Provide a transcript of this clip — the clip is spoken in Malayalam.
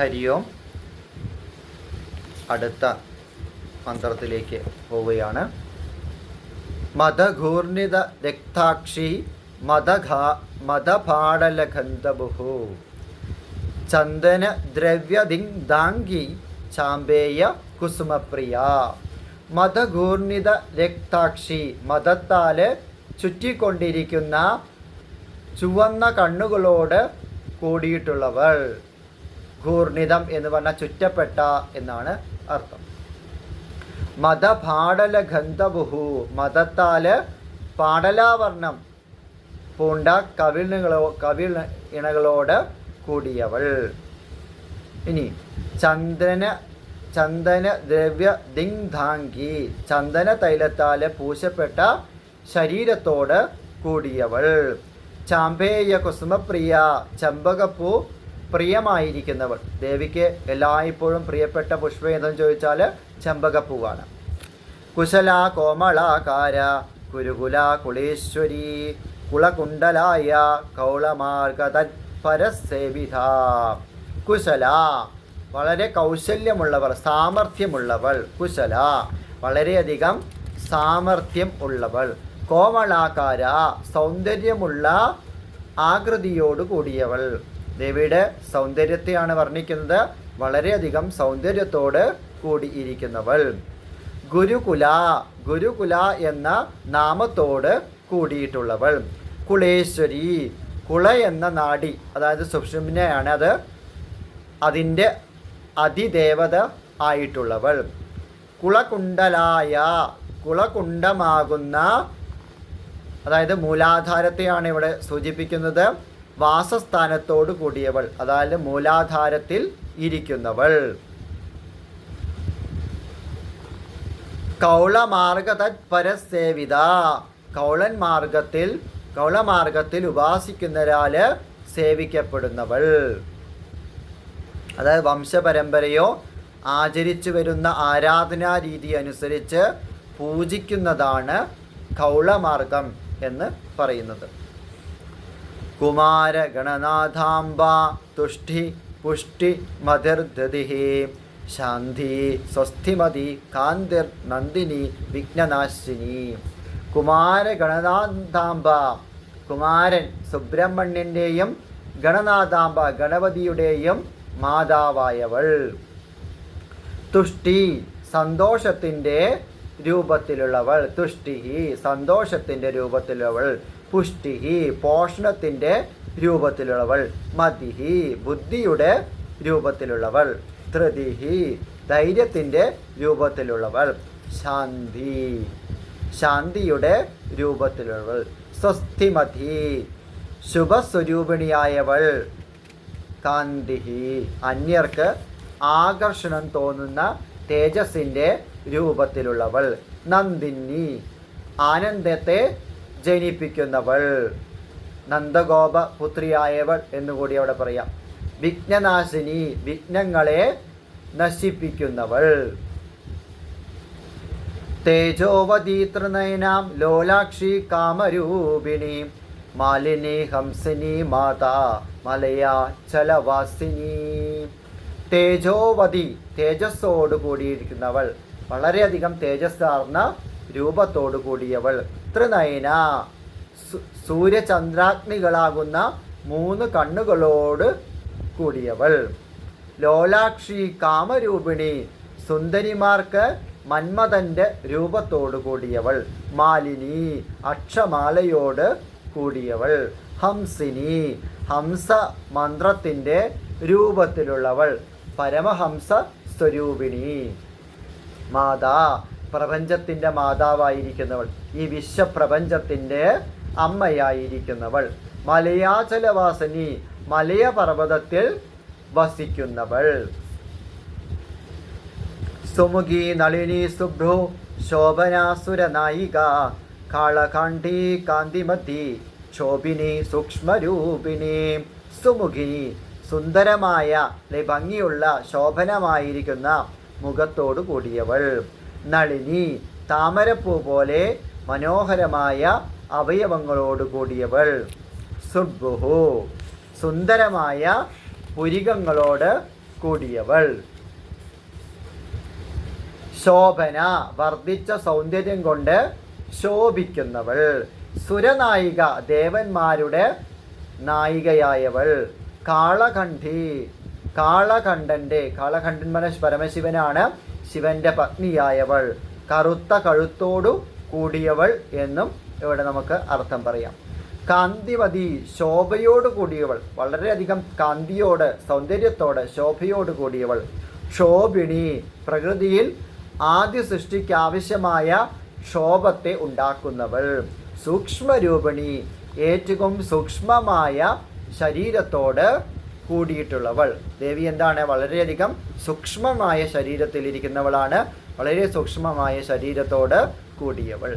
ഹരി ഓം അടുത്ത മന്ത്രത്തിലേക്ക് പോവുകയാണ്. മതഘൂർണിത രക്താക്ഷി മതഘാ മതപാടലഗന്ധബുഹു ചന്ദന ദ്രവ്യദിങ്ദാംഗി ചാമ്പേയ കുസുമപ്രിയ. മതഘൂർണിത രക്താക്ഷി മതത്താൽ ചുറ്റിക്കൊണ്ടിരിക്കുന്ന ചുവന്ന കണ്ണുകളോട് കൂടിയിട്ടുള്ളവൾ. ഘൂർണിതം എന്ന് പറഞ്ഞാൽ ചുറ്റപ്പെട്ട എന്നാണ് അർത്ഥം. മതപാടല ഗന്ധബുഹു മതത്താൽ പാടലാവർണം പൂണ്ട കവിളുകളോ കവിൾ ഇണകളോട് കൂടിയവൾ. ഇനി ചന്ദന ചന്ദന ദ്രവ്യ ദിങ്ധാങ്കി ചന്ദന തൈലത്താൽ പൂശപ്പെട്ട ശരീരത്തോട് കൂടിയവൾ. ചാമ്പേയ കുസുമപ്രിയ ചമ്പകപ്പൂ പ്രിയമായിരിക്കുന്നവൾ. ദേവിക്ക് എല്ലായ്പ്പോഴും പ്രിയപ്പെട്ട പുഷ്പം ഏതെന്ന് ചോദിച്ചാൽ ചെമ്പകപ്പൂവാണ്. കുശല കോമളാകാര കുരുകുല കുളീശ്വരി കുളകുണ്ടലായ കൗളമാർഗ തത്പരസേവിത കുശല വളരെ കൗശല്യമുള്ളവർ സാമർഥ്യമുള്ളവൾ. കുശല വളരെയധികം സാമർഥ്യം ഉള്ളവൾ. കോമളാകാര സൗന്ദര്യമുള്ള ആകൃതിയോട് കൂടിയവൾ. ദേവിയുടെ സൗന്ദര്യത്തെയാണ് വർണിക്കുന്നത്. വളരെയധികം സൗന്ദര്യത്തോട് കൂടിയിരിക്കുന്നവൾ. ഗുരുകുല ഗുരുകുല എന്ന നാമത്തോട് കൂടിയിട്ടുള്ളവൾ. കുളേശ്വരി കുള എന്ന നാടി അതായത് സുഷുമ്നയാണ് അത്. അതിന്റെ അതിദേവത ആയിട്ടുള്ളവൾ. കുളകുണ്ടലായ കുളകുണ്ടമാകുന്ന അതായത് മൂലാധാരത്തെയാണ് ഇവിടെ സൂചിപ്പിക്കുന്നത്. വാസസ്ഥാനത്തോട് കൂടിയവൾ അതായത് മൂലാധാരത്തിൽ ഇരിക്കുന്നവൾ. കൗളമാർഗ തത്പരസേവിത കൗളൻ മാർഗത്തിൽ കൗളമാർഗത്തിൽ ഉപാസിക്കുന്നവരാൽ സേവിക്കപ്പെടുന്നവൾ. അതായത് വംശപരമ്പരയോ ആചരിച്ചു വരുന്ന ആരാധനാ രീതി അനുസരിച്ച് പൂജിക്കുന്നതാണ് കൗളമാർഗം എന്ന് പറയുന്നത്. കുമാര ഗണനാഥാംബ തുഷ്ടി പുഷ്ടി മതിർദതി ശാന്തി സ്വസ്ഥിമതി കാന്തിർ നന്ദിനി വിഘ്നനാശിനി. കുമാരഗണനാഥാംബ കുമാരൻ സുബ്രഹ്മണ്യന്റെയും ഗണനാഥാംബ ഗണപതിയുടെയും മാതാവായവൾ. തുഷ്ടി സന്തോഷത്തിന്റെ രൂപത്തിലുള്ളവൾ. തുഷ്ടി സന്തോഷത്തിന്റെ രൂപത്തിലുള്ളവൾ. പുഷ്ടിഹി പോഷണത്തിന്റെ രൂപത്തിലുള്ളവൾ. മതിഹി ബുദ്ധിയുടെ രൂപത്തിലുള്ളവൾ. ധൃതിഹി ധൈര്യത്തിന്റെ രൂപത്തിലുള്ളവൾ. ശാന്തി ശാന്തിയുടെ രൂപത്തിലുള്ളവൾ. സ്വസ്ഥിമതി ശുഭസ്വരൂപിണിയായവൾ. കാന്തിഹി അന്യർക്ക് ആകർഷണം തോന്നുന്ന തേജസ്സിന്റെ രൂപത്തിലുള്ളവൾ. നന്ദിനി ആനന്ദത്തെ ജനിപ്പിക്കുന്നവൾ നന്ദഗോപ പുത്രിയായവൾ എന്നുകൂടി അവിടെ പറയാം. വിഘ്നനാശിനി വിഘ്നങ്ങളെ നശിപ്പിക്കുന്നവൾ. തേജോവതീതൃനയനാം ലോലാക്ഷി കാമരൂപിണി മാലിനി ഹംസിനി മാതാ മലയാ ചലവാസിനി തേജോവതി തേജസ്സോട് കൂടിയിരിക്കുന്നവൾ വളരെയധികം തേജസ്സാർന്ന രൂപത്തോടു കൂടിയവൾ. ത്രിനയന സു- സൂര്യചന്ദ്രാഗ്നികളാകുന്ന മൂന്ന് കണ്ണുകളോട് കൂടിയവൾ. ലോലാക്ഷി കാമരൂപിണി സുന്ദരിമാർക്ക് മന്മഥന്റെ രൂപത്തോടു കൂടിയവൾ. മാലിനി അക്ഷമാലയോട് കൂടിയവൾ. ഹംസിനി ഹംസ മന്ത്രത്തിന്റെ രൂപത്തിലുള്ളവൾ. പരമഹംസ സ്വരൂപിണി മാതാ പ്രപഞ്ചത്തിന്റെ മാതാവായിരിക്കുന്നവൾ. ഈ വിശ്വപ്രപഞ്ചത്തിന്റെ അമ്മയായിരിക്കുന്നവൾ. മലയാചലവാസിനി മലയ പർവതത്തിൽ വസിക്കുന്നവൾ. സുമുഖി നളിനി സുഭ്രു ശോഭനാസുര നായിക കാളകാണ്ഡി കാന്തിമതി ശോഭിനി സൂക്ഷ്മരൂപിണി. സുമുഖിനി സുന്ദരമായ ഭംഗിയുള്ള ശോഭനമായിരിക്കുന്ന മുഖത്തോടു കൂടിയവൾ. നളിനി താമരപ്പൂ പോലെ മനോഹരമായ അവയവങ്ങളോട് കൂടിയവൾ. സുബുഹു സുന്ദരമായ പുരികങ്ങളോട് കൂടിയവൾ. ശോഭന വർദ്ധിച്ച സൗന്ദര്യം കൊണ്ട് ശോഭിക്കുന്നവൾ. സുരനായിക ദേവന്മാരുടെ നായികയായവൾ. കാളകണ്ഠി കാളകണ്ഠന്റെ കാളകണ്ഠൻ പരമശിവനാണ് ശിവന്റെ പത്നിയായവൾ കറുത്ത കഴുത്തോടു കൂടിയവൾ എന്നും ഇവിടെ നമുക്ക് അർത്ഥം പറയാം. കാന്തിമതി ശോഭയോട് കൂടിയവൾ വളരെയധികം കാന്തിയോട് സൗന്ദര്യത്തോട് ശോഭയോട് കൂടിയവൾ. ക്ഷോഭിണി പ്രകൃതിയിൽ ആദ്യ സൃഷ്ടിക്ക് ആവശ്യമായ ക്ഷോഭത്തെ ഉണ്ടാക്കുന്നവൾ. സൂക്ഷ്മരൂപിണി ഏറ്റവും സൂക്ഷ്മമായ ശരീരത്തോട് കൂടിയിട്ടുള്ളവൾ. ദേവി എന്താണ്? വളരെയധികം സൂക്ഷ്മമായ ശരീരത്തിൽ ഇരിക്കുന്നവളാണ് വളരെ സൂക്ഷ്മമായ ശരീരത്തോട് കൂടിയവൾ.